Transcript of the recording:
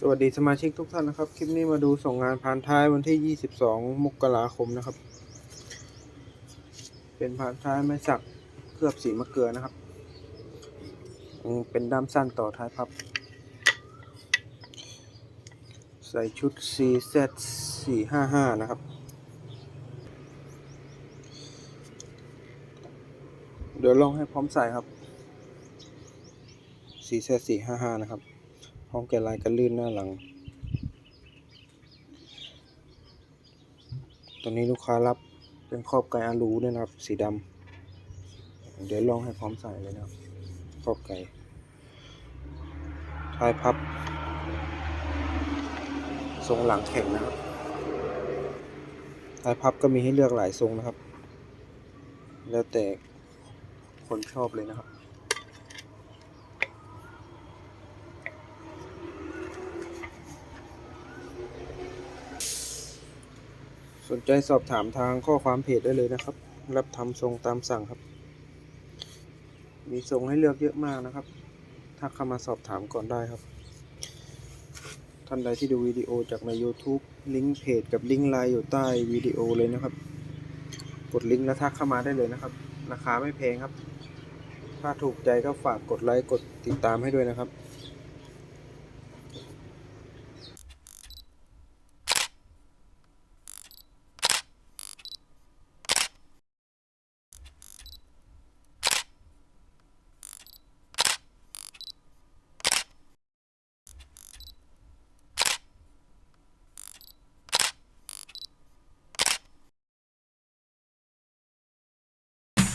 สวัสดีสมาชิกทุกท่านนะครับ คลิปนี้มาดูส่งงานพานท้ายวันที่ 22 มกราคมนะครับ เป็นพานท้ายไม้สักเคลือบสีมะเกลือนะครับ เป็นด้ามสั้นต่อท้ายพับ ใส่ชุด CZ 455 นะครับ เดี๋ยวลองให้พร้อมใส่ครับ CZ 455 นะครับ พร้อมแกะลายกันลื่นหน้าหลัง ตอนนี้ลูกค้ารับเป็นครอบไก่อาลูด้วยนะครับ สีดำเดี๋ยวลองให้พร้อมใส่เลยนะครับครอบไก่ท้ายพับ ทรงหลังแข็งนะครับท้ายพับก็มีให้เลือกหลายทรงนะครับ แล้วแต่คนชอบเลยนะครับ สนใจสอบถามทางข้อความเพจได้เลยนะครับ รับทำทรงตามสั่งครับ มีทรงให้เลือกเยอะมากนะครับ ถ้าเข้ามาสอบถามก่อนได้ครับ ท่านใดที่ดูวิดีโอจากใน YouTube ลิงก์เพจกับลิงก์ไลน์อยู่ใต้วิดีโอเลยนะครับ กดลิงก์แล้วทักเข้ามาได้เลยนะครับ ราคาไม่แพงครับ ถ้าถูกใจก็ฝากกดไลค์กดติดตามให้ด้วยนะครับ